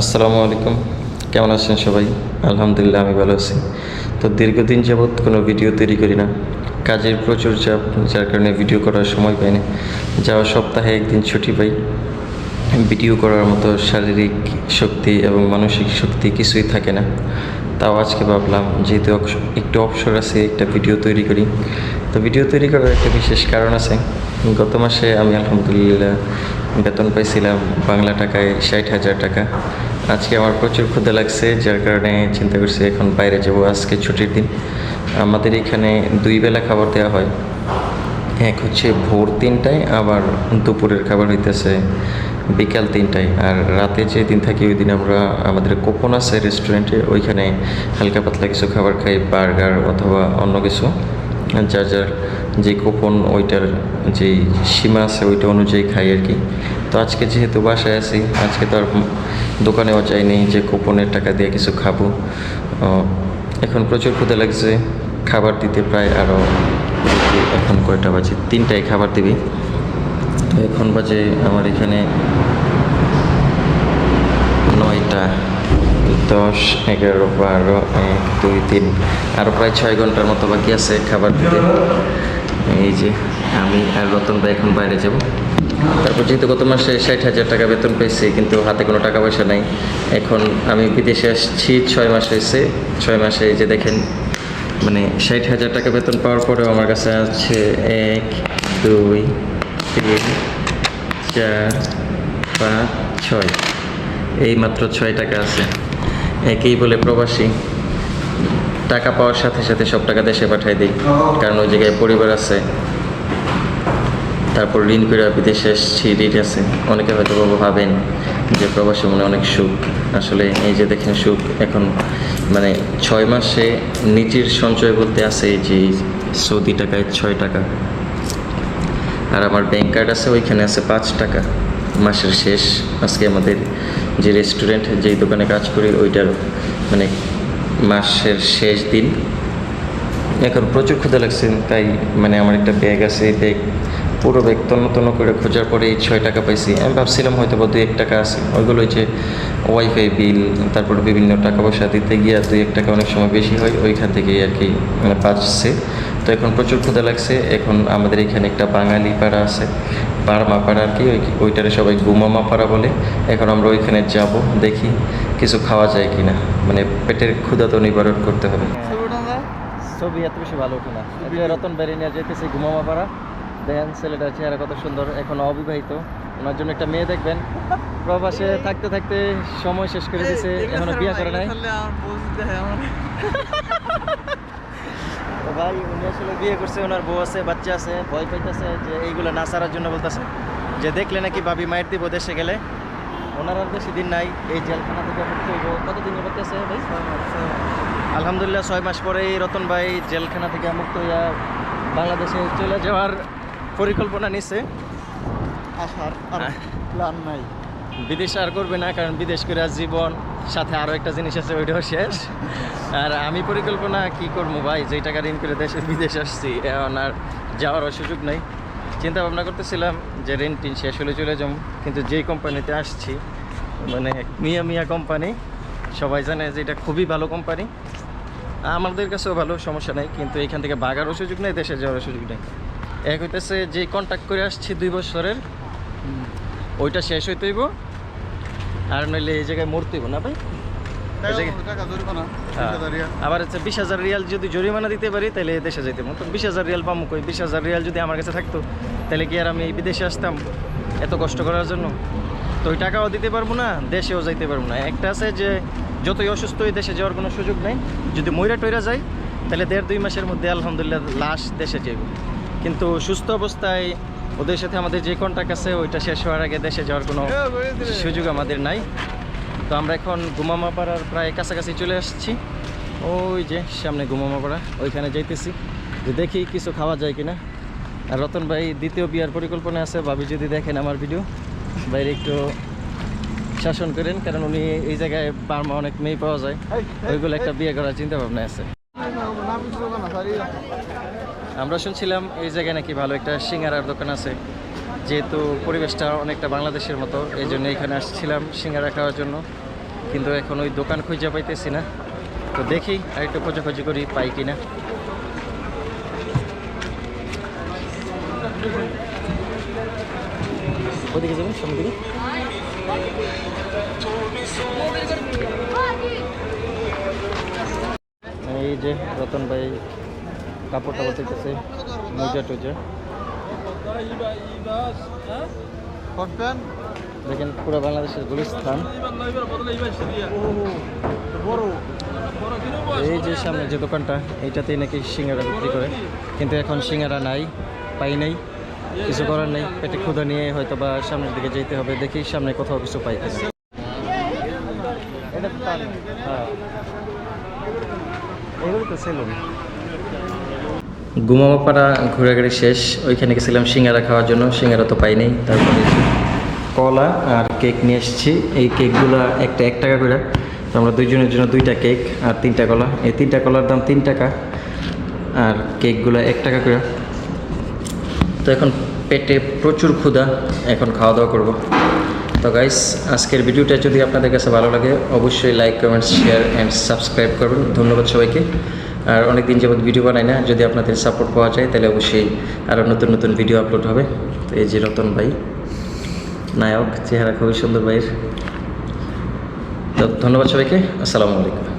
আসসালামু আলাইকুম। কেমন আছেন সবাই? আলহামদুলিল্লাহ, আমি ভালো আছি। তো দীর্ঘদিন যাবৎ কোনো ভিডিও তৈরি করি না। কাজের প্রচুর চাপ, যার কারণে ভিডিও করার সময় পাই না। যাওয়া সপ্তাহে একদিন ছুটি পাই। ভিডিও করার মতো শারীরিক শক্তি এবং মানসিক শক্তি কিছুই থাকে না। তাও আজকে ভাবলাম, যেহেতু একটু অবসর আছে, একটা ভিডিও তৈরি করি। তো ভিডিও তৈরি করার একটা বিশেষ কারণ আছে। গত মাসে আমি আলহামদুলিল্লাহ বেতন পাইছিলাম বাংলা টাকায় ষাট হাজার টাকা। আজকে আমার প্রচুর ক্ষুদে লাগছে, যার কারণে চিন্তা করছি এখন বাইরে যাব আজকে ছুটির দিন। আমাদের এখানে দুই বেলা খাবার দেওয়া হয়। এক হচ্ছে ভোর তিনটায়, আবার দুপুরের খাবার হইতেছে বিকাল তিনটায়। আর রাতে যে দিন থাকি ওই দিন আমরা আমাদের কোপন আছে রেস্টুরেন্টে ওইখানে হালকা পাতলা কিছু খাবার খাই, বার্গার অথবা অন্য কিছু। যার যার যে কোপন ওইটার যেই সীমা আছে ওইটা অনুযায়ী খাই আর কি। তো আজকে যেহেতু বাসায় আছি, আজকে তো আর দোকানেও যাইনি যে কোপনের টাকা দিয়ে কিছু খাব। এখন প্রচুর ক্ষুদে লাগছে, খাবার দিতে প্রায় আরও এখন কয়টা বাজে? তিনটায় খাবার দিবি। তো এখন বাজে আমার এখানে দশ, এগারো, বারো, এক, দুই, তিন আরও প্রায় ছয় ঘণ্টার মতো বাকি আছে খাবার দিতে। এই যে আমি আর রতন ভাই এখন বাইরে যাব। তারপর যেহেতু গত মাসে ষাট হাজার টাকা বেতন পেয়েছি, কিন্তু হাতে কোনো টাকা পয়সা নাই। এখন আমি বিদেশে আসছি, ছয় মাস হয়েছে। ছয় মাসে এই যে দেখেন মানে ষাট হাজার টাকা বেতন পাওয়ার পরেও আমার কাছে আছে এক, দুই, তিন, চার, পাঁচ, ছয়। এই মাত্র ছয় টাকা আছে। একেই বলে প্রবাসী। টাকা পাওয়ার সাথে সাথে সব টাকা দেশে পাঠাই দিই। কারণ ওই জায়গায় পরিবার আছে। তারপর ঋণ করে বিদেশে এসেছি, ঋণ আছে। অনেকে হয়তো ভাবেন যে প্রবাসী মনে অনেক সুখ। আসলে এই যে দেখেন সুখ, এখন মানে ছয় মাসে নিজের সঞ্চয় বলতে আছে যে সৌদি টাকায় ছয় টাকা। আর আমার ব্যাংক কার্ড আছে, ওইখানে আছে পাঁচ টাকা। মাসের শেষ। আজকে আমাদের যে রেস্টুরেন্ট যেই দোকানে কাজ করি, ওইটার মানে মাসের শেষ দিন। এখন প্রচুর ক্ষুদা লাগছে, তাই মানে আমার একটা ব্যাগ আছে ব্যাগ পুরো ব্যাগ তন্ন তন্ন করে খোঁজার পরে এই ছয় টাকা পাইছি। আমি ভাবছিলাম হয়তো বা দুই এক টাকা আছে। ওইগুলো হচ্ছে ওয়াইফাই বিল তারপর বিভিন্ন টাকা পয়সা দিতে গিয়ে দুই এক টাকা অনেক সময় বেশি হয়, ওইখান থেকেই আর কি মানে বাঁচছে তো এখন প্রচুর ক্ষুদা লাগছে। এখন আমাদের এখানে একটা বাঙালি পাড়া আছে বারমা পাড়া আর কি ওই ওইটারে সবাই গুমামা পাড়া বলে। এখন আমরা ওইখানে যাব দেখি কিছু খাওয়া যায় কি না মানে পেটের ক্ষুদা তো নিবারণ করতে হবে। ছবি এত বেশি ভালো ওঠে না রতন বেরিয়ে নিয়ে যেতেছি ঘুমামা পাড়া। দেখেন ছেলেটার চেহারা কত সুন্দর এখন অবিবাহিত। ওনার জন্য একটা মেয়ে দেখবেন। প্রবাসে থাকতে থাকতে সময় শেষ করে দিছে এখনও বিয়ে করে নাই। আসলে বিয়ে করছে, ওনার বউ আছে, বাচ্চা আছে, ভয় পাইতেছে যে এইগুলো না সারার জন্য বলতেছে। যে দেখলে নাকি ভাবি মায়ের দিব দেশে গেলে। ওনার আর বেশি দিন নাই, এই জেলখানা থেকে মুক্ত হইব। কতদিন বাকি আছে ভাই? আলহামদুলিল্লাহ, ছয় মাস পরেই রতন ভাই জেলখানা থেকে মুক্ত হইয়া বাংলাদেশে চলে যাওয়ার পরিকল্পনা নিছে। আসার প্ল্যান নাই। বিদেশ আর করবে না, কারণ বিদেশ করে জীবন, সাথে আরও একটা জিনিস আছে, ওইটাও শেষ। আর আমি পরিকল্পনা কি করব ভাই? যেই টাকা ঋণ করে দেশে, বিদেশ আসছি, এখন আর যাওয়ারও সুযোগ নেই। চিন্তা ভাবনা করতেছিলাম যে ঋণ টিন শেষ হলে চলে যাব, কিন্তু যেই কোম্পানিতে আসছি মানে মিয়া মিয়া কোম্পানি, সবাই জানে যে এটা খুবই ভালো কোম্পানি। আমাদের কাছেও ভালো, সমস্যা নেই, কিন্তু এখান থেকে বাগারও সুযোগ নেই, দেশে যাওয়ারও সুযোগ নেই। এক হইতেছে যে কন্ট্যাক্ট করে আসছি দুই বছরের ওইটা শেষ হইতে হইব। আর নইলে এই জায়গায় মরতে হইব না ভাই? হ্যাঁ। আবার হচ্ছে বিশ হাজার রিয়াল যদি জরিমানা দিতে পারি তাহলে এই দেশে যাইতে মতো বিশ হাজার রিয়াল পাবো কই? বিশ হাজার রিয়াল যদি আমার কাছে থাকতো তাহলে কি আর আমি বিদেশে আসতাম এত কষ্ট করার জন্য? তো ওই টাকাও দিতে পারব না দেশেও যাইতে পারব না। একটা আছে যে যতই অসুস্থ হই দেশে যাওয়ার কোনো সুযোগ নেই যদি ময়রা টইরা যাই তাহলে দেড় দুই মাসের মধ্যে আলহামদুলিল্লাহ লাশ দেশে যাইব। কিন্তু সুস্থ অবস্থায় ওদের সাথে আমাদের যে কন্ট্যাক্ট আছে ওইটা শেষ হওয়ার আগে দেশে যাওয়ার কোনো সুযোগ আমাদের নাই তো আমরা এখন গুমামা পাড়ার প্রায় কাছাকাছি চলে আসছি ওই যে সামনে গুমামা পাড়া ওইখানে যাইতেছি যে দেখি কিছু খাওয়া যায় কিনা আর রতন ভাই দ্বিতীয় বিয়ার পরিকল্পনা আছে ভাবি যদি দেখেন আমার ভিডিও বাইরে একটু শাসন করেন কারণ উনি এই জায়গায় বার্মা অনেক মেয়ে পাওয়া যায় ওইগুলো একটা বিয়ে করার চিন্তা ভাবনা আছে আমরা শুনছিলাম এই জায়গায় নাকি ভালো একটা সিঙ্গারার দোকান আছে, যেহেতু পরিবেশটা অনেকটা বাংলাদেশের মতো, এই জন্য এখানে আসছিলাম সিঙ্গারা খাওয়ার জন্য। কিন্তু এখন ওই দোকান খুঁজে পাইতেছি না। তো দেখি আর একটু খোঁজাখুঁজি করি পাই সামনে দিকে? এই যে রতন ভাই কাপড় টাপড় দেখতেছে মোজা টোজা। দেখেন পুরো বাংলাদেশের গুলিস্তান। এই যে সামনে যে দোকানটা এইটাতেই নাকি সিঙ্গারা বিক্রি করে। কিন্তু এখন সিঙ্গারা নাই পাই নাই কিছু করার নেই। পেটে ক্ষুধা নিয়ে হয়তো বা সামনের দিকে যেতে হবে দেখি সামনে কোথাও কিছু পাই হ্যাঁ। এগুলো তো সেলুন। গুমামাপাড়া ঘোরাঘুরি শেষ, ওইখানে গেছিলাম সিঙ্গারা খাওয়ার জন্য, সিঙ্গারা তো পাইনি, তারপরে কলা আর কেক নিয়ে এসেছি। এই কেকগুলো একটা এক টাকা করে। আমরা দুইজনের জন্য দুইটা কেক আর তিনটা কলা। এই তিনটা কলার দাম তিন টাকা আর কেকগুলো এক টাকা করে। তো এখন পেটে প্রচুর ক্ষুধা, এখন খাওয়া দাওয়া করব। তো গাইস আজকের ভিডিওটা যদি আপনাদের কাছে ভালো লাগে, অবশ্যই like comment share and subscribe করুন ধন্যবাদ সবাইকে। আর অনেক দিন যাবত ভিডিও বানাই না, যদি আপনাদের সাপোর্ট পাওয়া যায়, তাহলে অবশ্যই আরও নতুন নতুন ভিডিও আপলোড হবে। তো এই যে রতন ভাই, নায়ক, চেহারা খুবই সুন্দর ভাইয়ের। তো ধন্যবাদ সবাইকে, আসসালামু আলাইকুম।